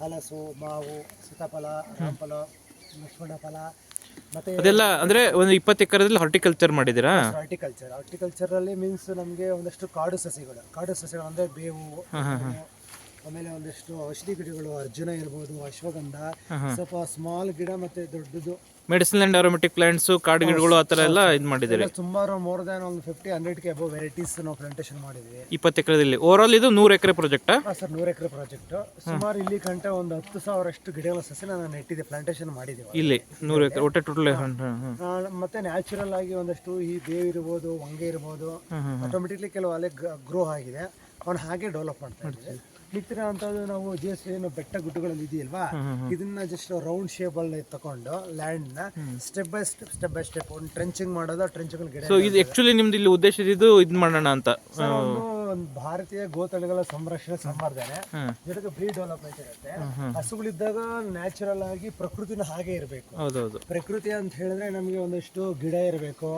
ಹಲಸು ಮಾವು ಸೀತಾಫಲ ರಾಮಫಲ ಲಕ್ಷ್ಮಣ ಫಲ ಮತ್ತೆ ಅದೆಲ್ಲ ಅಂದ್ರೆ ಒಂದು ಇಪ್ಪತ್ತು ಎಕರೆದಲ್ಲಿ ಹಾರ್ಟಿಕಲ್ಚರ್ ಮಾಡಿದ್ದೀರಾ? ಹಾರ್ಟಿಕಲ್ಚರ್ ಹಾರ್ಟಿಕಲ್ಚರ್ ಅಲ್ಲಿ ಮೀನ್ಸ್ ನಮಗೆ ಒಂದಷ್ಟು ಕಾಡು ಸಸಿಗಳು. ಕಾಡು ಸಸಿಗಳು ಅಂದ್ರೆ ಬೇವು ಆಮೇಲೆ ಒಂದಷ್ಟು ಔಷಧಿ ಗಿಡಗಳು ಅರ್ಜುನ ಇರ್ಬೋದು ಅಶ್ವಗಂಧ ಸ್ವಲ್ಪ ಸ್ಮಾಲ್ ಗಿಡ ಮತ್ತೆ ದೊಡ್ಡದು ಮೆಡಿಸಿನ್ ಅಂಡ್ ಆರೋಮೆಟಿಕ್ ಪ್ಲಾಂಟ್ಸ್ ಕಾಡು ಗಿಡಗಳು ಆ ಥರ ಎಲ್ಲ ಇದು ಮಾಡಿದ್ದೀರಿ. ಸುಮಾರು ಮೋರ್ ದ್ಯಾನ್ ಒಂದು fifty hundred K above varieties ನಾವು ಪ್ಲಾಂಟೇಶನ್ ಮಾಡಿದ್ವಿ ಇಪ್ಪತ್ತು ಎಕರೆದಲ್ಲಿ. ಓವರ್ ಆಲ್ ಇದು ನೂರು ಎಕರೆ ಪ್ರಾಜೆಕ್ಟ್ ಸರ್ ನೂರು ಎಕರೆ ಪ್ರಾಜೆಕ್ಟ್ ಸುಮಾರು ಇಲ್ಲಿ ಗಂಟ ಒಂದು ಹತ್ತು ಸಾವಿರಷ್ಟು ಗಿಡಗಳ ಸಸಿ ನಾನು ನೆಟ್ಟಿದ್ದೆ ಪ್ಲಾಂಟೇಶನ್ ಮಾಡಿದ್ದೀವಿ ಇಲ್ಲಿ ನೂರು ಎಕರೆ ಒಟ್ಟೆ ಟೋಟಲ್ ಮತ್ತೆ ನ್ಯಾಚುರಲ್ ಆಗಿ ಒಂದಷ್ಟು ಈ ಬೇವು ಇರ್ಬೋದು ಹೊಂಗೆ ಇರ್ಬೋದು. ಆಟೋಮೆಟಿಕ್ಲಿ ಕೆಲವು ಅಲ್ಲೇ ಗ್ರೋ ಆಗಿದೆ. ಅವ್ನು ಹಾಗೆ ಡೆವಲಪ್ ಮಾಡ್ತಾ ಇದ್ದೀವಿ. ಮಿಕ್ಕಿರೋ ಅಂಥದ್ದು ನಾವು ಎಸ್ ಏನು ಬೆಟ್ಟ ಗುಡ್ಡಗಳಲ್ಲಿ ಇದೆಯಲ್ವಾ? ಇದನ್ನ ಜಸ್ಟ್ ರೌಂಡ್ ಶೇಪ್ ಅಲ್ಲಿ ತಕೊಂಡು ಲ್ಯಾಂಡ್ನ step by step step by step ಒಂದು ಟ್ರೆಂಚಿಂಗ್ ಮಾಡೋದು ಟ್ರೆಂಚಿಂಗ್ ಗಿಡ ಸೊ ಇದು ಆಕ್ಚುಲಿ ನಿಮ್ದು ಇಲ್ಲಿ ಉದ್ದೇಶ ಇದು ಇದು ಮಾಡೋಣ ಅಂತ. ಒಂದು ಭಾರತೀಯ ಗೋತಳಿಗಳ ಸಂರಕ್ಷಣೆ ಸಂವರ್ಧನೆ. ಜೊತೆಗೆ ಬ್ರೀಡ್ ಡೆವಲಪ್ಮೆಂಟ್ ಇರುತ್ತೆ. ಹಸುಗಳಿದ್ದಾಗ ನ್ಯಾಚುರಲ್ ಆಗಿ ಪ್ರಕೃತಿನ ಹಾಗೆ ಇರಬೇಕು. ಹೌದೌದು. ಪ್ರಕೃತಿ ಅಂತ ಹೇಳಿದ್ರೆ ನಮಗೆ ಒಂದಷ್ಟು ಗಿಡ ಇರಬೇಕು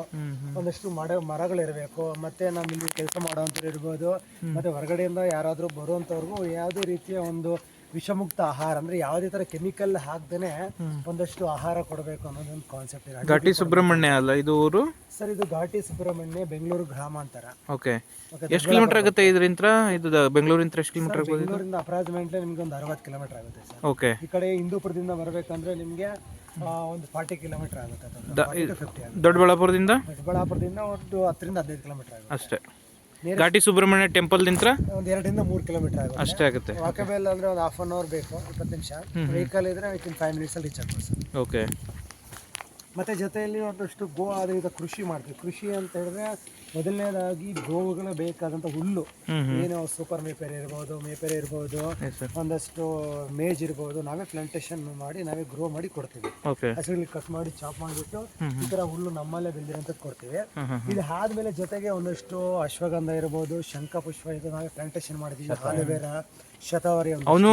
ಒಂದಷ್ಟು ಮರ ಮರಗಳಿರಬೇಕು ಮತ್ತೆ ನಮ್ಮ ಇಲ್ಲಿ ಕೆಲಸ ಮಾಡೋವಂಥವ್ರು ಇರ್ಬೋದು ಮತ್ತೆ ಹೊರಗಡೆಯಿಂದ ಯಾರಾದರೂ ಬರುವಂತವ್ರಿಗೂ ಯಾವುದೇ ರೀತಿಯ ಒಂದು ವಿಷಮುಕ್ತ ಆಹಾರ ಅಂದ್ರೆ ಯಾವುದೇ ತರ ಕೆಮಿಕಲ್ ಹಾಕ್ದೇನೆ ಒಂದಷ್ಟು ಆಹಾರ ಕೊಡಬೇಕು ಅನ್ನೋದೊಂದು ಕಾನ್ಸೆಪ್ಟ್ ಇದೆ. ಘಾಟಿ ಸುಬ್ರಹ್ಮಣ್ಯ ಅಲ್ಲ ಇದು ಊರು? ಸರ್ ಇದು ಘಾಟಿ ಸುಬ್ರಹ್ಮಣ್ಯ ಬೆಂಗಳೂರು ಗ್ರಾಮಾಂತರ ಓಕೆ ಎಷ್ಟು ಕಿಲೋಮೀಟರ್ ಆಗುತ್ತೆ ಇದರಿಂದ ಇದು ಬೆಂಗಳೂರಿಂದ ಎಷ್ಟು ಕಿಲೋಮೀಟರ್ ಆಗುತ್ತೆ ಬೆಂಗಳೂರಿಂದ ಅಪ್ರಾಕ್ಸಿಮೇಟ್ಲಿ ನಿಮ್ಗೆ ಒಂದು ಅರವತ್ತು ಕಿಲೋಮೀಟರ್ ಆಗುತ್ತೆ ಸರ್. ಓಕೆ ಈ ಕಡೆ ಹಿಂದೂಪುರದಿಂದ ಬರಬೇಕಂದ್ರೆ ನಿಮಗೆ ಒಂದು ಫಾರ್ಟಿ ಕಿಲೋಮೀಟರ್ ಆಗುತ್ತೆ. ದೊಡ್ಡಬಳ್ಳಾಪುರದಿಂದ? ದೊಡ್ಡಬಳ್ಳಾಪುರದಿಂದ ಒಂದು ಹತ್ತರಿಂದ ಹದಿನೈದು ಕಿಲೋಮೀಟರ್ ಆಗುತ್ತೆ. ಅಷ್ಟೇ. ಘಾಟಿ ಸುಬ್ರಹ್ಮಣ್ಯ ಟೆಂಪಲ್ ನಿಂತ್ರ ಒಂದು ಎರಡರಿಂದ ಮೂರು ಕಿಲೋಮೀಟರ್ ಆಗುತ್ತೆ. ಅಷ್ಟೇ ಆಗುತ್ತೆ. ವಾಕಬೇಲ್ ಅಂದ್ರೆ ಒಂದು ಹಾಫ್ ಅನ್ ಅವರ್ ಬೇಕು ಇಪ್ಪತ್ತು ನಿಮಿಷ. ವೆಹಿಕಲ್ ಇದ್ರೆ ವಿತಿನ್ ಫೈವ್ ಮಿನಿಟ್ಸ್ ಅಲ್ಲಿ ರೀಚ್ ಆಗ್ಬೋದು ಸರ್ ಓಕೆ ಮತ್ತೆ ಜೊತೆಯಲ್ಲಿ ಒಂದಷ್ಟು ಗೋ ಆಧಾರಿತ ಕೃಷಿ ಮಾಡ್ತೀವಿ. ಕೃಷಿ ಅಂತ ಹೇಳಿದ್ರೆ ಮೊದಲನೇದಾಗಿ ಗೋವುಗಳು ಬೇಕಾದಂತ ಹುಲ್ಲು. ಏನು ಸೂಪರ್ ಮೇಪೇರ್ ಇರ್ಬೋದು ಮೇಪೇರ್ ಇರ್ಬೋದು ಒಂದಷ್ಟು ಮೇಜ್ ಇರ್ಬೋದು ನಾವೇ ಪ್ಲಾಂಟೇಶನ್ ಮಾಡಿ ನಾವೇ ಗ್ರೋ ಮಾಡಿ ಕೊಡ್ತೀವಿ. ಹಸುಗಳಿಗೆ ಕಟ್ ಮಾಡಿ ಚಾಪ್ ಮಾಡಿಬಿಟ್ಟು ಈ ತರ ಹುಲ್ಲು ನಮ್ಮಲ್ಲೇ ಬೆಳೆದಿರೋಂಥದ್ದು ಕೊಡ್ತೀವಿ. ಇದು ಆದ್ಮೇಲೆ ಜೊತೆಗೆ ಒಂದಷ್ಟು ಅಶ್ವಗಂಧ ಇರ್ಬೋದು ಶಂಖಪುಷ್ಪ ಇದು ನಾವೇ ಪ್ಲಾಂಟೇಶನ್ ಮಾಡಿದೀವಿ. ಆಲೋವೆರಾ ಶತಾವರಿ ಅವನು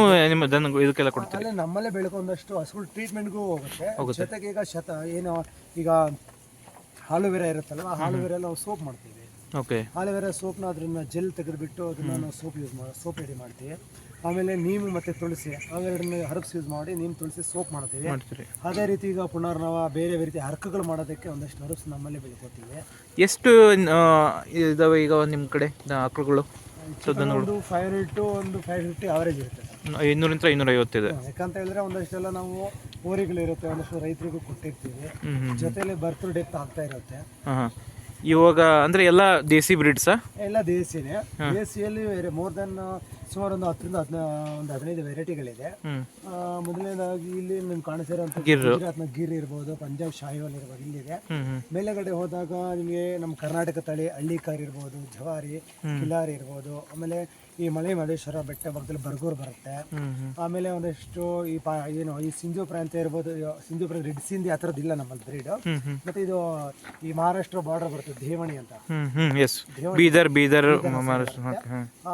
ಇದಕ್ಕೆಲ್ಲ ಕೊಡ್ತೀವಿ ನಮ್ಮಲ್ಲೇ ಬೆಳ್ಕೊಂಡಷ್ಟು ಹಸುಗಳು ಟ್ರೀಟ್ಮೆಂಟ್ಗೂ ಹೋಗುತ್ತೆ. ಜೊತೆಗೆ ಈಗ ಶತ ಏನು ಈಗ ಹಾಲುವೆರಾ ಇರುತ್ತಲ್ವ? ಆ ಹಾಲುವೆರಾ ನಾವು ಸೋಪ್ ಮಾಡ್ತೀವಿ. ಓಕೆ. ಹಾಲುವೆರಾ ಸೋಪ್ನ ಅದನ್ನ ಜೆಲ್ ತೆಗೆದುಬಿಟ್ಟು ಅದನ್ನ ನಾವು ಸೋಪ್ ಯೂಸ್ ಮಾಡಿ ಸೋಪ್ ರೆಡಿ ಮಾಡ್ತೀವಿ. ಆಮೇಲೆ ನೀಮು ಮತ್ತೆ ತುಳಸಿ ಅವೆರಡನ್ನ ಹರ್ಬ್ಸ್ ಯೂಸ್ ಮಾಡಿ ನೀಮ್ ತುಳಸಿ ಸೋಪ್ ಮಾಡ್ತೀವಿ. ಅದೇ ರೀತಿ ಈಗ ಪುನರ್ನವ ಬೇರೆ ಬೇರೆ ರೀತಿ ಹರ್ಕಗಳು ಮಾಡೋದಕ್ಕೆ ಒಂದಷ್ಟು ಹರ್ಬ್ಸ್ ನಮ್ಮಲ್ಲೇ ಬೆಳ್ಕೊತೀವಿ. ಎಷ್ಟು ಇದಾವೆ ಈಗ ನಿಮ್ಮ ಕಡೆ ಆಕಳುಗಳು ಒಂದು ಫೈವ್ ಹಂಡ್ರೆಡ್ ಟು ಒಂದು ಫೈವ್ ಫಿಫ್ಟಿ ಅವರೇಜ್ ಇರುತ್ತೆ ಇನ್ನೂರಿಂದ ಐವತ್ತಿದೆ ಯಾಕಂತ ಹೇಳಿದ್ರೆ ಒಂದಷ್ಟೆಲ್ಲ ನಾವು ಊರಿಗಳಿರುತ್ತೆ ಒಂದಷ್ಟು ರೈತರಿಗೂ ಕೊಟ್ಟಿರ್ತೀವಿ. ಜೊತೆಲಿ ಬರ್ತ್ ಡೆತ್ ಆಗ್ತಾ ಇರುತ್ತೆ. ಇವಾಗ ಅಂದ್ರೆ ಎಲ್ಲ ದೇಸಿ ಬ್ರೀಡ್ಸಾ ಎಲ್ಲ ದೇಸಿನೇ. ದೇಸಿಯಲ್ಲಿ ಮೋರ್ ದನ್ ಸುಮಾರು ಒಂದು ಹತ್ತರಿಂದ ಹದಿನ ಒಂದು ಹದಿನೈದು ವೆರೈಟಿಗಳಿದೆ ಮೊದಲನೇದಾಗಿ ಇಲ್ಲಿ ನಿಮ್ಗೆ ಕಾಣಿಸಿರೋ ಗಿರ್. ಗುಜರಾತ್ನ ಗಿರ್ ಇರ್ಬೋದು ಪಂಜಾಬ್ ಶಾಹಿವಾಲ್ ಇರ್ಬೋದು ಇಲ್ಲಿದೆ. ಮೇಲೆಗಡೆ ಹೋದಾಗ ನಿಮಗೆ ನಮ್ಮ ಕರ್ನಾಟಕ ತಳಿ ಹಳ್ಳಿಕಾರ್ ಇರ್ಬೋದು ಜವಾರಿ ಕಿಲಾರಿ ಇರ್ಬೋದು ಆಮೇಲೆ ಈ ಮಳೆ ಮಹದೇಶ್ವರ ಬೆಟ್ಟ ಭಾಗದಲ್ಲಿ ಬರ್ಗೂರ್ ಬರುತ್ತೆ. ಆಮೇಲೆ ಒಂದಷ್ಟು ಈ ಪಾ ಏನು ಈ ಸಿಂಧು ಪ್ರಾಂತ್ಯ ಇರ್ಬೋದು ಸಿಂಧು ಪ್ರಾಂತ್ಯ ರೆಡ್ ಸಿಂಧಿ ಆ ಥರದ್ದು ಇಲ್ಲ ನಮ್ಮಲ್ಲಿ ಬ್ರೀಡ್ ಮತ್ತೆ ಇದು ಈ ಮಹಾರಾಷ್ಟ್ರ ಬಾರ್ಡರ್ ಬರುತ್ತೆ ದೇವಣಿ ಅಂತ. ಬೀದರ್ ಬೀದರ್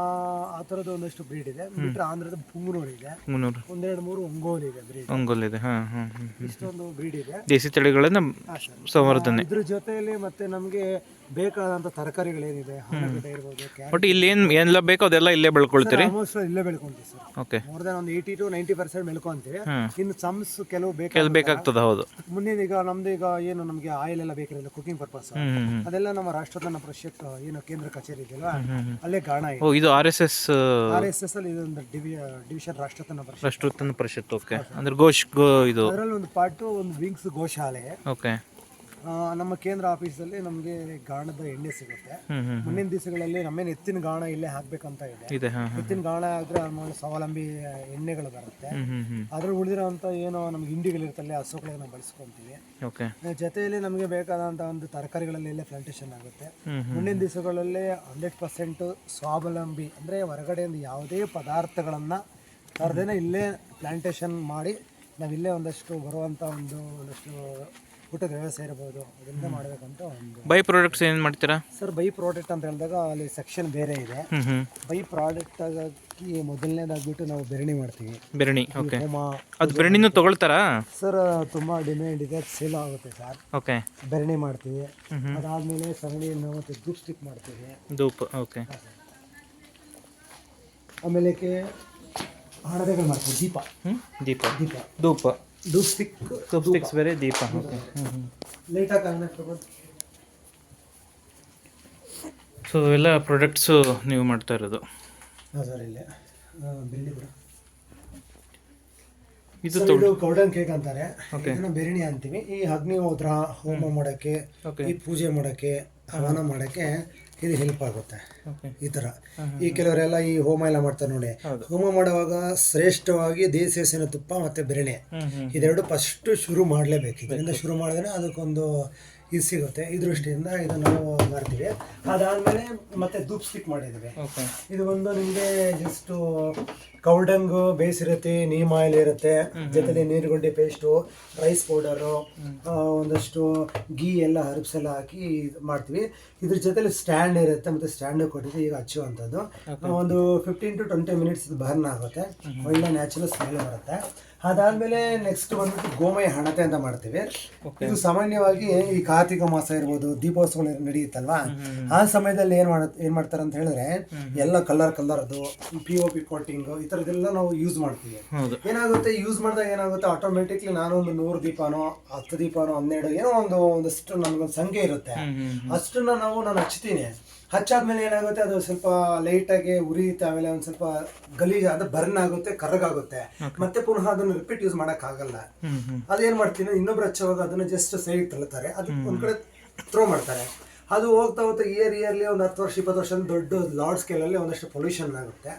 ಆ ಥರದ್ದು ಒಂದಷ್ಟು ಬ್ರೀಡ್ ಇದೆ. ಬಿಟ್ಟರೆ ಆಂಧ್ರದ ಪುಂಗನೂರು ಇದೆ. ಒಂದೆರಡು ಮೂರು ಒಂಗೋಲ್ ಇದೆ ಬ್ರೀಡ್ ಒಂಗೋಲ್ ಇದೆ ಇಷ್ಟೊಂದು ಬ್ರೀಡ್ ಇದೆ. ದೇಸಿ ತಳಿಗಳನ್ನ. ಸಂವರ್ಧನೆ. ಇದ್ರ ಜೊತೆಯಲ್ಲಿ ಮತ್ತೆ ನಮಗೆ ಬೇಕಾದಂತ ತರಕಾರಿಗಳೇನಿದೆ ಆಲೂಗಡ್ಡೆ ಇರ್ಬೋದು ಕ್ಯಾರೆಟ್. ಬಟ್ ಇಲ್ಲಿ ಏನು ಏನೆಲ್ಲ ಬೇಕೋ ಅದೆಲ್ಲ ಇಲ್ಲೇ ಬೆಳ್ಕೊಳ್ತೀರಿ? ಆಲ್ಮೋಸ್ಟ್ ಇಲ್ಲೇ ಬೆಳ್ಕೊಂತೀವಿ ಸರ್ ಓಕೆ ಮೋರ್ ದನ್ ಒಂದು ಏಯ್ಟಿ ಟು ನೈಂಟಿ ಪರ್ಸೆಂಟ್ ಬೆಳ್ಕೊಂತೀವಿ. ಹ್ಮ್. ಇನ್ನು ಸಮ್ಸ್ ಕೆಲವು ಬೇಕು ಕೆಲ್ ಬೇಕಾಗ್ತದ ಹೌದು. ಮುಂದಿನ ಈಗ ನಮ್ದು ಈಗ ಏನು ನಮಗೆ ಆಯಿಲ್ ಎಲ್ಲ ಬೇಕಿರಲಿಲ್ಲ ಕುಕಿಂಗ್ ಪರ್ಪಸ್ ಹ್ಮ್ ಅದೆಲ್ಲ ನಮ್ಮ ರಾಷ್ಟ್ರತನ ಪರಿಷತ್ ಏನು ಕೇಂದ್ರ ಕಚೇರಿ ಇದೆಯಲ್ಲ ಅಲ್ಲೇ ಗಾಣ ಇದೆ. ಓ ಇದು R S S R S S ಅಲ್ಲಿ ಇದೊಂದು ಡಿವಿ ಡಿವಿಷನ್ ರಾಷ್ಟ್ರತನ ಪರಿಷತ್ ಪರಿಷತ್ ಓಕೆ ಅಂದ್ರೆ ಗೋಶ್ ಗೋ ಇದು ಅದರಲ್ಲಿ ಒಂದು ಪಾರ್ಟ್ ಒಂದು ವಿಂಗ್ಸ್ ಗೋಶಾಲೆ. ಓಕೆ ಆ, ನಮ್ಮ ಕೇಂದ್ರ ಆಫೀಸಲ್ಲಿ ನಮಗೆ ಗಾಣದ ಎಣ್ಣೆ ಸಿಗುತ್ತೆ. ಮುಂದಿನ ದಿವಸಗಳಲ್ಲಿ ನಮ್ಮೇನು ಎತ್ತಿನ ಗಾಣ ಇಲ್ಲೇ ಹಾಕ್ಬೇಕಂತ ಇದೆ. ಇದೆ ಹಾಂ ಎತ್ತಿನ ಗಾಣ ಆದ್ರೆ ಆಮೇಲೆ ಸ್ವಾವಲಂಬಿ ಎಣ್ಣೆಗಳು ಬರುತ್ತೆ. ಅದ್ರ ಉಳಿದಿರುವಂತ ಏನು ಅದ್ರಲ್ಲಿ ಉಳಿದಿರೋಂಥ ಏನೋ ನಮ್ಗೆ ಹಿಂಡಿಗಳಿರುತ್ತಲ್ಲ ಹಸುಗಳಿಗೆ ನಾವು ಬಳಸ್ಕೊಂತೀವಿ. ಓಕೆ. ಆ, ಜೊತೆಯಲ್ಲಿ ನಮಗೆ ಬೇಕಾದಂಥ ಒಂದು ತರಕಾರಿಗಳಲ್ಲಿ ಎಲ್ಲ ಪ್ಲಾಂಟೇಶನ್ ಆಗುತ್ತೆ. ಮುಂದಿನ ದಿವಸಗಳಲ್ಲಿ ಹಂಡ್ರೆಡ್ ಪರ್ಸೆಂಟ್ ಸ್ವಾವಲಂಬಿ ಅಂದ್ರೆ ಹೊರಗಡೆಯಿಂದ ಯಾವುದೇ ಪದಾರ್ಥಗಳನ್ನ ತರದೇನೆ ಇಲ್ಲೇ ಪ್ಲಾಂಟೇಶನ್ ಮಾಡಿ ನಾವಿಲ್ಲೇ ಒಂದಷ್ಟು ಬರುವಂಥ ಒಂದು ಒಂದಷ್ಟು ಊಟದ ವ್ಯವಸ್ಥೆ ಇರ್ಬೋದು ಅದರಿಂದ ಮಾಡಬೇಕಂತ ಒಂದು ಬೈ ಪ್ರಾಡಕ್ಟ್ಸ್ ಏನು ಮಾಡ್ತೀರಾ? ಸರ್ ಬೈ ಪ್ರಾಡಕ್ಟ್ ಅಂತ ಹೇಳಿದಾಗ ಅಲ್ಲಿ ಸೆಕ್ಷನ್ ಬೇರೆ ಇದೆ. ಹ್ಞೂ ಹ್ಞೂ ಬೈ ಪ್ರಾಡಕ್ಟ್ ಆಗಿ ಮೊದಲನೇದಾಗ್ಬಿಟ್ಟು ನಾವು ಬೆರಣಿ ಮಾಡ್ತೀವಿ. ಬೆರಣಿ ಓಕೆ ಹೋಮ ಅದು ಬೆರಣಿನೂ ತಗೊಳ್ತಾರಾ? ಸರ್ ತುಂಬ ಡಿಮ್ಯಾಂಡ್ ಇದೆ ಸೇಲ್ ಆಗುತ್ತೆ ಸರ್ ಓಕೆ ಬೆರಣಿ ಮಾಡ್ತೀವಿ. ಅದಾದಮೇಲೆ ಸಗಣಿಯನ್ನು ಮತ್ತು ಧೂಪ್ ಸ್ಟಿಕ್ ಮಾಡ್ತೀವಿ. ಧೂಪ್ ಓಕೆ ಆಮೇಲೆ ಹಣತೆಗಳು ಮಾಡ್ತೀವಿ ದೀಪ. ಹ್ಞೂ ದೀಪ. ದೀಪ. ಧೂಪ. ಧೂಪ್ ಸ್ಟಿಕ್ ಧೂಪ್ ಸ್ಟಿಕ್ಸ್ ಬೇರೆ ದೀಪ ಓಕೆ ಕಾಣಕ್ಕೆ ಸೊ ಇವೆಲ್ಲ ಪ್ರಾಡಕ್ಟ್ಸು ನೀವು ಮಾಡ್ತಾ ಇರೋದು? ಹಾಂ ಸರ್ ಇಲ್ಲೇ. ಬೆಳ್ಳಿ ಕೂಡ. ಇದು ಇದು ಕೌಡನ್ ಕೇಕ್ ಅಂತಾರೆ. ಇದನ್ನ ಬೆರಣಿ ಅಂತೀವಿ. ಈ ಅಗ್ನಿಹೋತ್ರ ಹೋಮ ಮಾಡೋಕ್ಕೆ ಈ ಪೂಜೆ ಮಾಡೋಕ್ಕೆ ಹವನ ಮಾಡಕ್ಕೆ ಇದು ಹೆಲ್ಪ್ ಆಗುತ್ತೆ. ಈ ಥರ ಈ ಕೆಲವರೆಲ್ಲ ಈ ಹೋಮ ಎಲ್ಲ ಮಾಡ್ತಾರೆ ನೋಡಿ. ಹೋಮ ಮಾಡುವಾಗ ಶ್ರೇಷ್ಠವಾಗಿ ದೇಸಿ ಹಸಿನ ತುಪ್ಪ ಮತ್ತೆ ಬೆರಣೆ. ಇದೆರಡು ಫಸ್ಟ್ ಶುರು ಮಾಡಲೇಬೇಕು. ಇದರಿಂದ ಶುರು ಮಾಡಿದ್ರೆ ಅದಕ್ಕೊಂದು ಇದು ಸಿಗುತ್ತೆ. ಈ ದೃಷ್ಟಿಯಿಂದ ಇದು ನಾವು ಮಾಡ್ತೀವಿ. ಅದಾದಮೇಲೆ ಮತ್ತೆ ಧೂಪ್ ಸ್ಟಿಕ್ ಮಾಡಿದ್ವಿ ಇದು ಒಂದು ನಿಮಗೆ ಜಸ್ಟ್ ಕೌಡಂಗು ಇರುತ್ತೆ ನೀಮ್ ಆಯಿಲ್ ಇರುತ್ತೆ. ಜೊತೆಗೆ ನೀರುಗುಂಡಿ ಪೇಸ್ಟು ರೈಸ್ ಪೌಡರು ಒಂದಷ್ಟು ಗೀ ಎಲ್ಲ ಹರ್ಬ್ಸ್ ಎಲ್ಲ ಹಾಕಿ ಇದ್ ಮಾಡ್ತೀವಿ. ಇದ್ರ ಜೊತೆಲಿ ಸ್ಟ್ಯಾಂಡ್ ಇರುತ್ತೆ ಮತ್ತೆ ಸ್ಟ್ಯಾಂಡ್ ಕೊಟ್ಟಿದ್ದು ಈಗ ಹಚ್ಚುವಂಥದ್ದು. ಒಂದು fifteen to twenty minutes burn ಆಗುತ್ತೆ. ಒಳ್ಳೆ ನ್ಯಾಚುರಲ್ ಸ್ಮೆಲ್ ಬರುತ್ತೆ. ಅದಾದ್ಮೇಲೆ ನೆಕ್ಸ್ಟ್ ಬಂದ್ಬಿಟ್ಟು ಗೋಮಯ ಹಣತೆ ಅಂತ ಮಾಡ್ತೀವಿ. ಇದು ಸಾಮಾನ್ಯವಾಗಿ ಈ ಕಾರ್ತಿಕ ಮಾಸ ಇರ್ಬೋದು ದೀಪೋತ್ಸವ ನಡೆಯುತ್ತಲ್ವಾ ಆ ಸಮಯದಲ್ಲಿ ಏನ್ ಮಾಡ ಏನ್ ಮಾಡ್ತಾರೆ ಅಂತ ಹೇಳಿದ್ರೆ ಎಲ್ಲ ಕಲರ್ ಕಲರ್ದು ಪಿ ಒ ಪಿ ಕೋಟಿಂಗ್ ಈ ಥರದ್ದೆಲ್ಲ ನಾವು ಯೂಸ್ ಮಾಡ್ತೀವಿ. ಏನಾಗುತ್ತೆ ಯೂಸ್ ಮಾಡಿದಾಗ ಏನಾಗುತ್ತೆ ಆಟೋಮೆಟಿಕ್ಲಿ ನಾನು ಒಂದು ನೂರು ದೀಪನೋ ಹತ್ತು ದೀಪನೋ ಹನ್ನೆರಡು ಏನೋ ಒಂದು ಒಂದಷ್ಟು ನನಗೊಂದು ಸಂಖ್ಯೆ ಇರುತ್ತೆ. ಅಷ್ಟನ್ನ ನಾವು ನಾನು ಹಚ್ತೀನಿ ಹಚ್ಚಾದ್ಮೇಲೆ ಏನಾಗುತ್ತೆ ಅದು ಸ್ವಲ್ಪ ಲೈಟಾಗಿ ಉರಿಯುತ್ತೆ ಆಮೇಲೆ ಒಂದು ಸ್ವಲ್ಪ ಗಲೀಜ್ ಅದು ಬರ್ನ್ ಆಗುತ್ತೆ ಕರ್ರಗಾಗುತ್ತೆ ಮತ್ತೆ ಪುನಃ ಅದನ್ನು ರಿಪೀಟ್ ಯೂಸ್ ಹ್ಞೂ ಅದೇನ್ ಮಾಡ್ತೀನಿ ಇನ್ನೊಬ್ರು ಹಚ್ಚುವಾಗ ಅದನ್ನ ಜಸ್ಟ್ ಸೈಡ್ ತಳ್ಳುತ್ತಾರೆ. ಅದು ಒಂದ್ ಕಡೆ ಥ್ರೋ ಮಾಡ್ತಾರೆ. ಅದು ಹೋಗ್ತಾ ಹೋಗ್ತಾ ಇಯರ್ ಇಯರ್ಲಿ ಒಂದು ಹತ್ತು ವರ್ಷ ಇಪ್ಪತ್ತು ವರ್ಷ ದೊಡ್ಡ ಲಾರ್ಡ್ ಸ್ಕೇಲಲ್ಲಿ ಒಂದಷ್ಟು ಪೊಲ್ಯೂಷನ್ ಆಗುತ್ತೆ.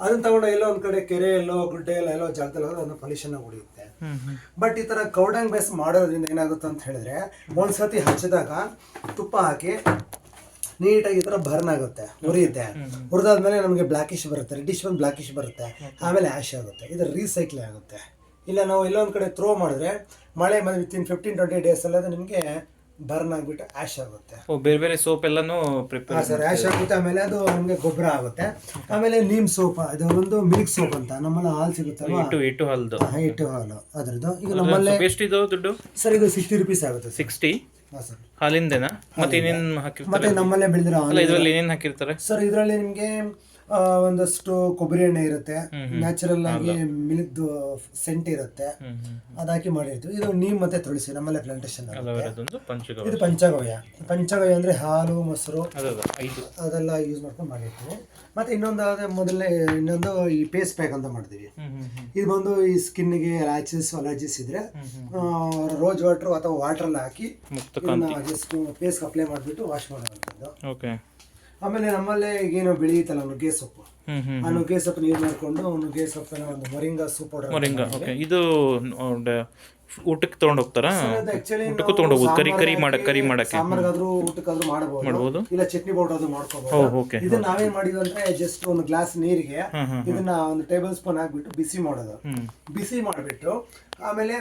ಅದನ್ನ ತಗೊಂಡು ಎಲ್ಲೋ ಒಂದ್ ಕಡೆ ಕೆರೆ ಎಲ್ಲೋ ಗುಡ್ಡೆ ಎಲ್ಲ ಎಲ್ಲೋ ಜಾಗದಲ್ಲಿ ಹೋದ್ರೆ ಅದನ್ನ ಪೊಲ್ಯೂಷನ್ ಹ್ಞೂ ಬಟ್ ಈ ತರ ಕೌಡಂಗ್ ಬೇಸ್ ಮಾಡೋದ್ರಿಂದ ಏನಾಗುತ್ತೆ ಅಂತ ಹೇಳಿದ್ರೆ ಒಂದ್ಸತಿ ಹಚ್ಚಿದಾಗ ತುಪ್ಪ ಹಾಕಿ ನೀಟಾಗಿ ಈ ಥರ ಬರ್ನ್ ಆಗುತ್ತೆ ಉರಿಯುತ್ತೆ ಹುರಿದಾದ್ಮೇಲೆ ನಮಗೆ ಬ್ಲ್ಯಾಕಿಶ್ ಬರುತ್ತೆ ರೆಡ್ಡಿಶ್ ಬಂದು ಬ್ಲ್ಯಾಕಿಶ್ ಬರುತ್ತೆ ಆಮೇಲೆ ಆಶ್ ಆಗುತ್ತೆ. ಇದು ರೀಸೈಕ್ಲ್ ಆಗುತ್ತೆ. ಇಲ್ಲ ನಾವು ಎಲ್ಲೋ ಒಂದ್ ಕಡೆ ಥ್ರೋ ಮಾಡಿದ್ರೆ ಮಳೆ ಬಂದು ವಿತಿನ್ ಫಿಫ್ಟೀನ್ ಟ್ವೆಂಟಿ ಡೇಸ್ ಅದು ನಿಮಗೆ ಬರ್ನ್ ಆಗಿಬಿಟ್ಟು ಆ್ಯಶ್ ಆಗುತ್ತೆ. ಓ ಬೇರೆ ಬೇರೆ ಸೋಪ್ ಎಲ್ಲಾನು ಪ್ರಿಪೇರ್ ಸರ್ ಆ್ಯಶ್ ಆಗುತ್ತೆ ಆಮೇಲೆ ಅದು ನಮಗೆ ಗೊಬ್ಬರ ಆಗುತ್ತೆ. ಆಮೇಲೆ ನೀಮ್ ಸೋಪ್ ಅದು ಒಂದು ಮಿಲ್ಕ್ ಸೋಪ್ ಅಂತ ನಮ್ಮಲ್ಲಿ ಹಾಲು ಸಿಗುತ್ತಲ್ವಾ? ಇಟ್ಟು ಇಟ್ಟು ಹಲ್ದು. ಇಟ್ಟು ಹಾಲು. ಅದ್ರದ್ದು. ಈಗ ನಮ್ಮಲ್ಲೇ ಇದು ದುಡ್ಡು? ಸರ್ ಇದು ಸಿಕ್ಸ್ಟಿ ರುಪೀಸ್ ಆಗುತ್ತೆ ಸಿಕ್ಸ್ಟಿ ಹಾಲಿಂದೇನಾ? ಮತ್ತೆ ಇನ್ನೇನು ಹಾಕಿರ್ತಾರೆ? ಮತ್ತೆ ನಮ್ಮಲ್ಲೇ ಬೆಳೆದಿರೋ ಅಲ್ಲ ಇದರಲ್ಲಿ ಏನೇನು ಹಾಕಿರ್ತಾರೆ? ಸರ್ ಇದರಲ್ಲಿ ನಿಮಗೆ ಒಂದಷ್ಟು ಕೊಬ್ಬರಿ ಎಣ್ಣೆ ಇರುತ್ತೆ. ನ್ಯಾಚುರಲ್ ಆಗಿ ಮಿಲ್ಕ್ ಸೆಂಟ್ ಇರುತ್ತೆ. ಅದಾಕಿ ಮಾಡಿರ್ತೀವಿ. ಇದು ನೀಮ್ ಮತ್ತೆ ತುಳಸಿ ನಮ್ಮಲ್ಲೇ ಪ್ಲಾಂಟೇಶನ್ ಪಂಚಗವ್ಯ. ಇದು ಪಂಚಗವ್ಯ. ಪಂಚಗವ್ಯ ಅಂದ್ರೆ ಹಾಲು ಮೊಸರು ಅದೆಲ್ಲ ಯೂಸ್ ಮಾಡ್ಕೊಂಡು ಮಾಡಿರ್ತೀವಿ. ಮತ್ತೆ ಇನ್ನೊಂದು ಆದರೆ ಮೊದಲನೇ ಇನ್ನೊಂದು ಈ ಪೇಸ್ ಪ್ಯಾಕ್ ಅಂತ ಮಾಡ್ತೀವಿ. ಇದು ಬಂದು ಈ ಸ್ಕಿನ್ಗೆ ರ್ಯಾಚಸ್ ಅಲರ್ಜಿಸ್ ಇದ್ರೆ ರೋಜ್ ವಾಟರ್ ಅಥವಾ ವಾಟರ್ ಹಾಕಿ ಪೇಸ್ಗೆ ಅಪ್ಲೈ ಮಾಡಿಬಿಟ್ಟು ವಾಶ್ ಮಾಡೋದು ಓಕೆ ಆಮೇಲೆ ನಮ್ಮಲ್ಲೇ ಏನೋ ಬೆಳೆಯುತ್ತಲ್ಲ ನುಗ್ಗೆ ಸೊಪ್ಪು. ಆ ನುಗ್ಗೆ ಸೊಪ್ಪು ನೀರು ಮಾಡಿಕೊಂಡು ನುಗ್ಗೆ ಸೊಪ್ಪನ್ನ ಒಂದು ಮೊರಿಂಗ ಸೂಪ್ ಪೌಡರ್ ಇದು ಊಟಕ್ಕೆ ತೊಗೊಂಡು ಹೋಗ್ತಾರ? ಊಟಕ್ಕೂ ತೊಗೊಂಡು ಹೋಗ್ಬೋದು. ಕರಿ ಕರಿ ಮಾಡಕ್ಕೆ ಕರಿ ಮಾಡಕ್ಕೆ. ಸಾಂಬಾರ್ಗಾದ್ರೂ ಊಟಕ್ಕಾದ್ರೂ ಮಾಡಬಹುದು ಮಾಡ್ಬೋದು. ಇಲ್ಲ ಚಟ್ನಿ ಪೌಡರ್ ಅದು ಮಾಡ್ಕೋಬಹುದು ಓಕೆ. ಇದು ನಾವೇನ್ ಮಾಡಿದ್ವಿ ಅಂದ್ರೆ ಜಸ್ಟ್ ಒಂದು ಗ್ಲಾಸ್ ನೀರಿಗೆ ಇದನ್ನ ಒಂದು ಟೇಬಲ್ ಸ್ಪೂನ್ ಹಾಕ್ಬಿಟ್ಟು ಬಿಸಿ ಮಾಡೋದು. ಬಿಸಿ ಮಾಡಿಬಿಟ್ಟು ಆಮೇಲೆ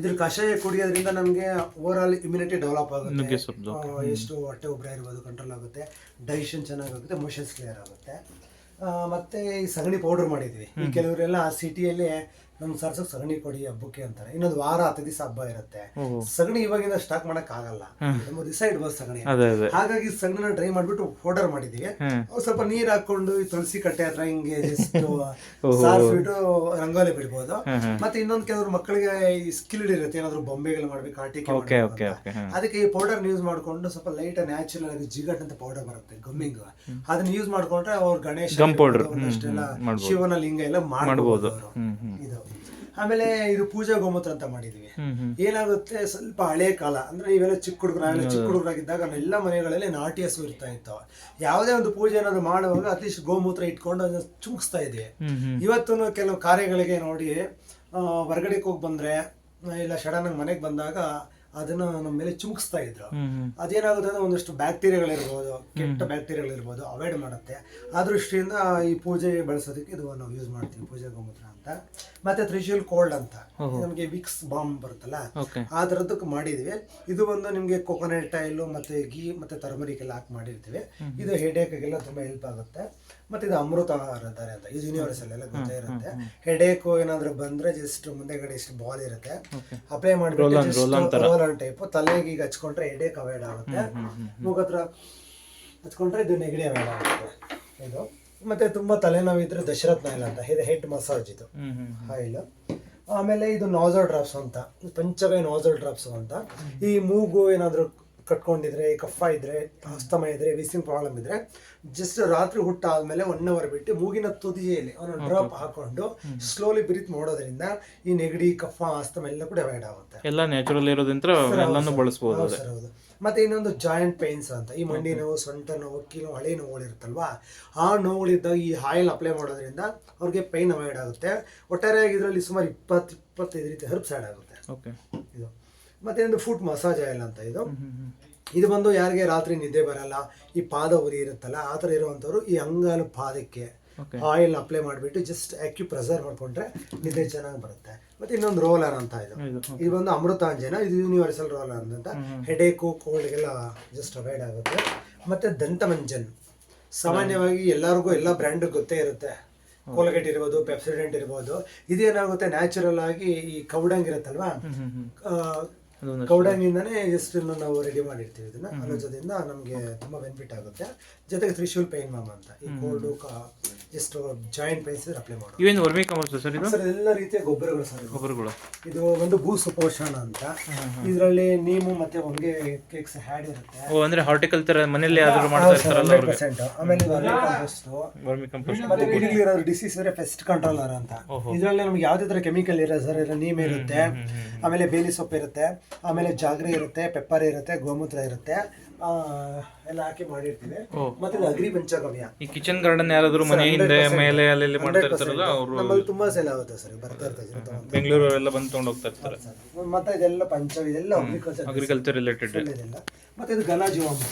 ಇದ್ರ ಕಷಾಯ ಕುಡಿಯೋದ್ರಿಂದ ನಮಗೆ ಓವರ್ ಆಲ್ ಇಮ್ಯುನಿಟಿ ಡೆವಲಪ್ ಆಗುತ್ತೆ ಎಷ್ಟು ಹೊಟ್ಟೆ ಉಬ್ರ ಇರ್ಬೋದು ಕಂಟ್ರೋಲ್ ಆಗುತ್ತೆ. ಡೈಜೆಷನ್ ಚೆನ್ನಾಗಾಗುತ್ತೆ ಮೋಷನ್ಸ್ ಕ್ಲಿಯರ್ ಆಗುತ್ತೆ. ಮತ್ತೆ ಈ ಸಗಣಿ ಪೌಡರ್ ಮಾಡಿದ್ವಿ. ಕೆಲವರೆಲ್ಲ ಸಿಟಿಯಲ್ಲಿ ನಮ್ಗೆ ಸರ್ಸಕ್ ಸಗಣಿ ಕೊಡಿ ಹಬ್ಬಕ್ಕೆ ಅಂತಾರೆ. ಇನ್ನೊಂದು ವಾರ ಹತ್ತು ದಿವಸ ಹಬ್ಬ ಇರುತ್ತೆ. ಸಗಣಿ ಇವಾಗಿಂದ ಸ್ಟಾಕ್ ಮಾಡಕ್ ಆಗಲ್ಲ. ನಮ್ಮ ದಿವಸ ಇಡ್ಬೋದು ಸಗಣಿ ಹಾಗಾಗಿ ಸಗಣಿನ ಡ್ರೈ ಮಾಡ್ಬಿಟ್ಟು ಪೌಡರ್ ಮಾಡಿದೀವಿ. ಸ್ವಲ್ಪ ನೀರ್ ಹಾಕೊಂಡು ತುಳಸಿ ಕಟ್ಟೆ ಹತ್ರ ಹಿಂಗೆ ಸಾರಿಸ್ಬಿಟ್ಟು ರಂಗೋಲಿ ಬಿಡ್ಬೋದು. ಮತ್ತೆ ಇನ್ನೊಂದ್ ಕೆಲವರು ಮಕ್ಕಳಿಗೆ ಈ ಸ್ಕಿಲ್ ಇರುತ್ತೆ. ಏನಾದ್ರು ಬೊಂಬೆಗಳು ಮಾಡ್ಬೇಕು ಆಟಿಕೆ ಅದಕ್ಕೆ ಈ ಪೌಡರ್ ಯೂಸ್ ಮಾಡ್ಕೊಂಡು ಸ್ವಲ್ಪ ಲೈಟ್ ನ್ಯಾಚುರಲ್ ಆಗಿ ಜಿಗಟ್ ಅಂತ ಪೌಡರ್ ಬರುತ್ತೆ ಗಮ್ಮಿಂಗ್ ಅದನ್ನ ಯೂಸ್ ಮಾಡ್ಕೊಂಡ್ರೆ ಅವ್ರ ಗಣೇಶ. ಶಿವನ ಲಿಂಗ ಎಲ್ಲ ಮಾಡ್ಬೋದು. ಇದು. ಆಮೇಲೆ ಇದು ಪೂಜಾ ಗೋಮೂತ್ರ ಅಂತ ಮಾಡಿದೀವಿ. ಏನಾಗುತ್ತೆ ಸ್ವಲ್ಪ ಹಳೆ ಕಾಲ ಅಂದ್ರೆ ಇವೆಲ್ಲ ಚಿಕ್ಕ ಹುಡುಗರ ನಾವೆಲ್ಲ ಚಿಕ್ಕ ಹುಡುಗರಾಗಿದ್ದಾಗ ಎಲ್ಲ ಮನೆಗಳಲ್ಲಿ ನಾಟಿ ಹಸು ಇರ್ತಾ ಇತ್ತು. ಯಾವುದೇ ಒಂದು ಪೂಜೆ ಏನಾದ್ರು ಮಾಡುವಾಗ ಅಟ್ಲೀಸ್ಟ್ ಗೋಮೂತ್ರ ಇಟ್ಕೊಂಡು ಅದನ್ನ ಚುಮ್ಕಿಸ್ತಾ ಇದ್ವಿ. ಇವತ್ತು ಕೆಲವು ಕಾರ್ಯಗಳಿಗೆ ನೋಡಿ ಹೊರಗಡೆಗೆ ಹೋಗಿ ಬಂದ್ರೆ ಇಲ್ಲ ಸಡನ್ ಆಗಿ ಮನೆಗೆ ಬಂದಾಗ ಅದನ್ನ ನಮ್ಮ ಮೇಲೆ ಚುಮ್ಕಿಸ್ತಾ ಇದ್ರು. ಅದೇನಾಗುತ್ತೆ ಅಂದ್ರೆ ಒಂದಷ್ಟು ಬ್ಯಾಕ್ಟೀರಿಯಾಗಳಿರ್ಬೋದು ಕೆಟ್ಟ ಬ್ಯಾಕ್ಟೀರಿಯಾಗಳಿರ್ಬೋದು ಅವಾಯ್ಡ್ ಮಾಡುತ್ತೆ. ಆ ದೃಷ್ಟಿಯಿಂದ ಈ ಪೂಜೆ ಬಳಸೋದಕ್ಕೆ ಇದು ನಾವು ಯೂಸ್ ಮಾಡ್ತೀವಿ ಪೂಜೆ ಗೋಮೂತ್ರ ಅಂತ. ಮತ್ತೆ ತ್ರಿಶೂಲ್ ಕೋಲ್ಡ್ ಅಂತ. ನಮಗೆ ವಿಕ್ಸ್ ಬಾಂಬ್ ಬರುತ್ತಲ್ಲ ಆ ಥರದಕ್ಕೆ ಮಾಡಿದ್ವಿ. ಇದು ಒಂದು ನಿಮಗೆ ಕೊಕೊನಟ್ ಆಯಿಲು ಮತ್ತೆ ಗೀ ಮತ್ತೆ ಟರ್ಮರಿಕ್ ಎಲ್ಲ ಹಾಕಿ ಮಾಡಿರ್ತೀವಿ. ಇದು ಹೆಡೇಕ್ಗೆಲ್ಲ ತುಂಬಾ ಹೆಲ್ಪ್ ಆಗುತ್ತೆ. ಮತ್ತೆ ಇದು ಅಮೃತ ಅಂತಾರೆ ಅಂತ. ಇದು ಯೂನಿವರ್ಸಲ್ ಎಲ್ಲ ಗೊತ್ತೇ ಇರುತ್ತೆ. ಹೆಡೇಕು ಏನಾದ್ರು ಬಂದ್ರೆ ಜಸ್ಟ್ ಮುಂದೆಗಡೆ ಇಷ್ಟು ಬಾಲ್ ಇರುತ್ತೆ. ಅಪ್ಲೈ ಮಾಡಿಬಿಟ್ಟು ಟೈಪ್ ತಲೆಗೆ ಈಗ ಹಚ್ಕೊಂಡ್ರೆ ಹೆಡೇಕ್ ಅವಾಯ್ಡ್ ಆಗುತ್ತೆ. ಮುಖತ್ರ ಹತ್ರ ಹಚ್ಕೊಂಡ್ರೆ ಇದು ನೆಗಡಿ ಅವಾಯ್ಡ್ ಆಗುತ್ತೆ. ಇದು. ಮತ್ತೆ ತುಂಬಾ ತಲೆನೋವು ಇದ್ರೆ ದಶರಥ್ ನಾಯಿಲ್ ಅಂತ. ಇದು ಹೆಡ್ ಮಸಾಜ್ ಇದು. ಆಯಿಲ್. ಆಮೇಲೆ ಇದು ನಾಜಲ್ ಡ್ರಾಪ್ಸ್ ಅಂತ. ಪಂಚಗೈ ನಾಜಲ್ ಡ್ರಾಪ್ಸ್ ಅಂತ. ಈ ಮೂಗು ಏನಾದರೂ ಕಟ್ಕೊಂಡಿದ್ರೆ ಕಫ ಇದ್ರೆ ಅಸ್ತಮ ಇದ್ರೆ ವಿಸಿಂಗ್ ಪ್ರಾಬ್ಲಮ್ ಇದ್ರೆ ಜಸ್ಟ್ ರಾತ್ರಿ ಹುಟ್ಟ ಆದ್ಮೇಲೆ ಒನ್ ಅವರ್ ಬಿಟ್ಟು ಮೂಗಿನ ತುದಿಯಲ್ಲಿ ಅವನ ಡ್ರಾಪ್ ಹಾಕೊಂಡು ಸ್ಲೋಲಿ ಬ್ರೀತ್ ಮಾಡೋದ್ರಿಂದ ಈ ನೆಗಡಿ ಕಫ ಅಸ್ತಮ ಎಲ್ಲ ಕೂಡ ಅವಾಯ್ಡ್ ಆಗುತ್ತೆ. ಎಲ್ಲ ನ್ಯಾಚುರಲ್ ಇರೋದ್ರಿಂದ ಎಲ್ಲಾನು ಬಳಸ್ಬೋದು ಹೌದು ಸರ್ ಹೌದು ಮತ್ತೆ ಇನ್ನೊಂದು ಜಾಯಿಂಟ್ ಪೈನ್ಸ್ ಅಂತ. ಈ ಮಂಡಿ ನೋವು ಸೊಂಟ ನೋವು ಕೀಲು ಹಳೆ ನೋವುಗಳಿರುತ್ತಲ್ವಾ ಆ ನೋವುಗಳಿದ್ದಾಗ ಈ ಆಯಿಲ್ ಅಪ್ಲೈ ಮಾಡೋದ್ರಿಂದ ಅವ್ರಿಗೆ ಪೈನ್ ಅವಾಯ್ಡ್ ಆಗುತ್ತೆ. ಒಟ್ಟಾರೆಯಾಗಿ ಇದರಲ್ಲಿ ಸುಮಾರು ಇಪ್ಪತ್ತು ಇಪ್ಪತ್ತೈದು ರೀತಿ ಹರ್ಬ್ಸ್ ಆ್ಯಡ್ ಆಗುತ್ತೆ. ಓಕೆ ಇದು. ಮತ್ತೆ ಒಂದು ಫುಟ್ ಮಸಾಜ್ ಆಯಿಲ್ ಅಂತ ಇದು. ಇದು ಬಂದು ಯಾರಿಗೆ ರಾತ್ರಿ ನಿದ್ದೆ ಬರಲ್ಲ ಈ ಪಾದ ಉರಿ ಇರುತ್ತಲ್ಲ ಆ ಥರ ಇರುವಂಥವ್ರು ಈ ಅಂಗಾಲು ಪಾದಕ್ಕೆ ಆಯಿಲ್ ಅಪ್ಲೈ ಮಾಡಿಬಿಟ್ಟು ಜಸ್ಟ್ ಆಕ್ಯೂ ಪ್ರೆಸರ್ ಮಾಡಿಕೊಂಡ್ರೆ ನಿದ್ದೆ ಚೆನ್ನಾಗಿ ಬರುತ್ತೆ. ಮತ್ತೆ ಇನ್ನೊಂದು ರೋಲರ್ ಅಂತ ಇದು. ಇದು ಇದು ಬಂದು ಅಮೃತಾಂಜನ ಇದು ಯೂನಿವರ್ಸಲ್ ರೋಲರ್ ಅಂತ. ಹೆಡೇಕು ಕೋಲ್ಡ್ಗೆಲ್ಲ ಜಸ್ಟ್ ಅವಾಯ್ಡ್ ಆಗುತ್ತೆ. ಮತ್ತೆ ದಂತಮಂಜನ್. ಸಾಮಾನ್ಯವಾಗಿ ಎಲ್ಲರಿಗೂ ಎಲ್ಲ ಬ್ರ್ಯಾಂಡ್ ಗೊತ್ತೇ ಇರುತ್ತೆ. ಕೋಲ್ಗೇಟ್ ಇರ್ಬೋದು ಪೆಪ್ಸಿಡೆಂಟ್ ಇರ್ಬೋದು. ಇದೇನಾಗುತ್ತೆ ನ್ಯಾಚುರಲ್ ಆಗಿ ಈ ಕೌಡಂಗ್ ಇರುತ್ತಲ್ವಾ? ಕೌಡಂಗಿಂದಾನೇ ಜಸ್ಟ್ ನಾವು ರೆಡಿ ಮಾಡಿರ್ತೀವಿ ಇದನ್ನ. ಅಲೋಜದಿಂದ ನಮಗೆ ತುಂಬಾ ಬೆನಿಫಿಟ್ ಆಗುತ್ತೆ. ಜೊತೆಗೆ ತ್ರಿಶೂಲ್ ಪೈನ್ ಮಾಮ ಅಂತ. ಈ ಕೋಲ್ಡ್ ಎಷ್ಟು ಜಾಯಿಂಟ್ ಪೈನ್ಸ್ ಅಪ್ಲೈ ಮಾಡೋದು. ಇವೇನು ವರ್ಮಿ ಕಂಪೋಸ್ಟ್ ಸರ್ ಇದು? ಸರ್ ಎಲ್ಲ ರೀತಿಯ ಗೊಬ್ಬರಗಳು ಸರ್. ಗೊಬ್ಬರಗಳು. ಇದು ಒಂದು ಭೂ ಸುಪೋಷಣ ಅಂತ. ಇದರಲ್ಲಿ ನೀಮು ಮತ್ತೆ ಹೊಂಗೆ ಕೇಕ್ಸ್ ಹ್ಯಾಡ್ ಇರುತ್ತೆ. ಓ ಅಂದ್ರೆ ಹಾರ್ಟಿಕಲ್ಚರ್ ಮನೇಲಿ ಆದ್ರೂ ಮಾಡ್ತಾ ಇರ್ತಾರಲ್ಲ ಅವ್ರಿಗೆ. ಆಮೇಲೆ ವರ್ಮಿ ಕಂಪೋಸ್ಟ್ ವರ್ಮಿ ಕಂಪೋಸ್ಟ್ ಮತ್ತೆ ಗಿಡಗಳು ಇರೋದು ಡಿಸೀಸ್ ಇದ್ರೆ ಪೆಸ್ಟ್ ಕಂಟ್ರೋಲರ್ ಅಂತ. ಇದರಲ್ಲಿ ನಮಗೆ ಯಾವುದೇ ತರ ಕೆಮಿಕಲ್ ಇರೋ ಸರ್ ಇಲ್ಲ ನೀಮ್ ಇರುತ್ತೆ. ಆಮೇಲೆ ಬೇಲಿ ಸೊಪ್ಪು ಇರುತ್ತೆ. ಆಮೇಲೆ ಜಾಗ್ರಿ ಇರುತ್ತೆ ಪೆಪ್ಪರ್ ಇರುತ್ತೆ ಗೋಮೂತ್ರ ಇರುತ್ತೆ. ಎಲ್ಲ ಹಾಕಿ ಮಾಡಿರ್ತೀನಿ. ಮತ್ತೆ ಇದು ಅಗ್ರಿ ಪಂಚಗವ್ಯ ಈ ಕಿಚನ್ ಗಾರ್ಡನ್ ಯಾರಾದ್ರೂ ಮನೆ ಹಿಂದೆ ಮೇಲೆ ಅಲ್ಲಿ ಮಾಡ್ತಾ ಇರ್ತಾರಲ್ಲ ಅವರು ನಮ್ಮಲ್ಲಿ ತುಂಬಾ ಸೇಲ್ ಆಗುತ್ತೆ ಸರ್ ಬರ್ತಾ ಇರ್ತಾರೆ ಎಲ್ಲ ಬಂದು ತಗೊಂಡು ಹೋಗ್ತಾ ಇರ್ತಾರೆ. ಮತ್ತೆ ಇದೆಲ್ಲ ಪಂಚ ಇದೆಲ್ಲ ಅಗ್ರಿಕಲ್ಚರ್ ಅಗ್ರಿಕಲ್ಚರ್ ರಿಲೇಟೆಡ್ ಮತ್ತೆ ಇದು ಘನಜೀವಾಮೃತ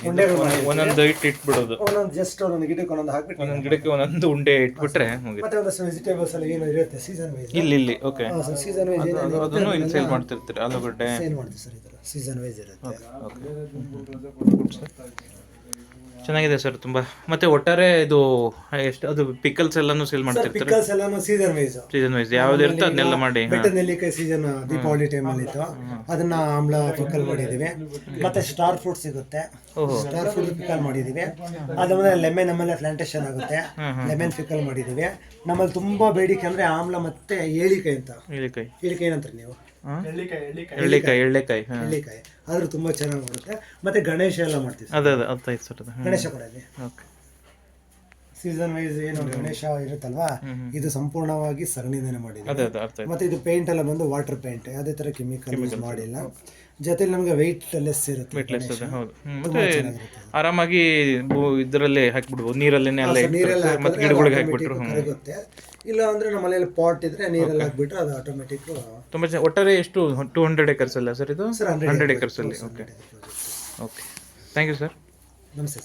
ಜೀವ ಒಂದೊಂದು ಇಟ್ಟು ಇಟ್ಬಿಡೋದು. ಒಂದೊಂದು ಜಸ್ಟ್ ಒಂದೊಂದು ಗಿಡಕ್ಕೆ ಒಂದೊಂದು ಹಾಕ್ಬಿಟ್ಟು ಒಂದೊಂದು ಗಿಡಕ್ಕೆ ಒಂದೊಂದು ಉಂಡೆ ಇಟ್ಬಿಟ್ರೆ ಮತ್ತೆ ಒಂದಷ್ಟು ವೆಜಿಟೇಬಲ್ಸ್ ಎಲ್ಲ ಏನು ಇರುತ್ತೆ? ಸೀಸನ್ ವೈಸ್ ಇಲ್ಲಿ ಇಲ್ಲಿ ಓಕೆ ಸೀಸನ್ ವೈಸ್ ಅದು ಅದನ್ನು ಇಲ್ಲಿ ಸೇಲ್ ಮಾಡ್ತಿರ್ತೀರಿ ಆಲೂಗಡ್ಡೆ. ಸೇಲ್ ಮಾಡ್ತೀವಿ ಸರ್ ಇದೆಲ್ಲ ಸೀಸನ್ ವೈಸ್ ಇರುತ್ತೆ. ಚೆನ್ನಾಗಿದೆ ಸರ್ ತುಂಬಾ. ಮತ್ತೆ ಒಟ್ಟಾರೆ ಇದು ಎಷ್ಟು ಅದು ಪಿಕಲ್ಸ್ ಎಲ್ಲಾನು ಸೇಲ್ ಮಾಡ್ತಿರ್ತಾರೆ? ಪಿಕಲ್ಸ್ ಎಲ್ಲಾನು ಸೀಸನ್ ವೈಸ್ ಸೀಸನ್ ವೈಸ್ ಯಾವ್ದು ಇರುತ್ತೆ ಅದನ್ನೆಲ್ಲ ಮಾಡಿ ಬೆಟ್ಟ ನೆಲ್ಲಿಕಾಯಿ ಸೀಸನ್ ದೀಪಾವಳಿ ಟೈಮಲ್ಲಿ ಇತ್ತು. ಅದನ್ನ ಆಮ್ಲ ಪಿಕಲ್ ಮಾಡಿದೀವಿ. ಮತ್ತೆ ಸ್ಟಾರ್ ಫ್ರೂಟ್ ಸಿಗುತ್ತೆ. ಸ್ಟಾರ್ ಫ್ರೂಟ್ ಪಿಕಲ್ ಮಾಡಿದೀವಿ. ಅದಾದ್ಮೇಲೆ ಲೆಮನ್ ನಮ್ಮಲ್ಲೇ ಪ್ಲಾಂಟೇಶನ್ ಆಗುತ್ತೆ. ಲೆಮನ್ ಪಿಕಲ್ ಮಾಡಿದೀವಿ. ನಮ್ಮಲ್ಲಿ ತುಂಬಾ ಬೇಡಿಕೆ ಅಂದ್ರೆ ಆಮ್ಲ ಮತ್ತೆ ಏಳಿಕಾಯಿ ಅಂತ. ಏಳಿಕಾಯಿ. ಏಳಿಕಾಯಿ ಏನಂತಾರೆ ನೀವು? ಎಳ್ಳಿಕಾಯಿ ಎಳ್ಳಿಕಾಯಿ. ಹಾ. ಏಳಿಕಾಯಿ ಆದ್ರೂ ತುಂಬಾ ಚೆನ್ನಾಗಿ ಬರುತ್ತೆ. ಮತ್ತೆ ಗಣೇಶ ಎಲ್ಲ ಮಾಡ್ತೀವಿ. ಅದೇ ಅದೇ ಹತ್ತೈದು ಸರ್ ಗಣೇಶ ಕೂಡ ಇದೆ ಓಕೆ. ಸೀಸನ್ ವೈಸ್ ಏನು ಗಣೇಶ ಇರುತ್ತಲ್ವಾ? ಇದು ಸಂಪೂರ್ಣವಾಗಿ ಸರಣಿನೇ ಮಾಡಿದ್ದೀವಿ. ಅದೇ ಅದೇ ಅರ್ಥ ಮತ್ತೆ ಇದು ಪೇಂಟ್ ಎಲ್ಲ ಬಂದು ವಾಟರ್ ಪೇಂಟ್ ಯಾವುದೇ ತರ ಕೆಮಿಕಲ್ ಯೂಸ್ ಮಾಡಿಲ್ಲ. ಜೊತೆಲಿ ನಮಗೆ ವೆಯ್ಟ್ ಲೆಸ್ ಇರುತ್ತೆ ಮತ್ತೆ ಆರಾಮಾಗಿ ಇದರಲ್ಲೇ ಹಾಕ್ಬಿಡ್ಬೋದು. ನೀರಲ್ಲೇನೆ ಎಲ್ಲ ನೀರೆಲ್ಲ ಮತ್ತೆ ಗಿಡಗಳಿಗೆ ಹಾಕ್ಬಿಟ್ರು. ಇಲ್ಲ ಅಂದ್ರೆ ನಮ್ಮ ಮನೇಲಿ ಪಾಟ್ ಇದ್ರೆ ನೀರೆಲ್ಲ ಹಾಕ್ಬಿಟ್ರೆ ಅದು ಆಟೋಮೆಟಿಕ್ ತುಂಬಾ ಒಟ್ಟಾರೆ ಎಷ್ಟು ಟೂ ಹಂಡ್ರೆಡ್ ಏಕರ್ಸ್ ಅಲ್ಲ ಸರ್ ಇದು? ಸರ್ ಹಂಡ್ರೆಡ್ ಹಂಡ್ರೆಡ್ ಏಕರ್ಸ್ ಅಲ್ಲಿ okay okay thank you sir ನಮಸ್ತೆ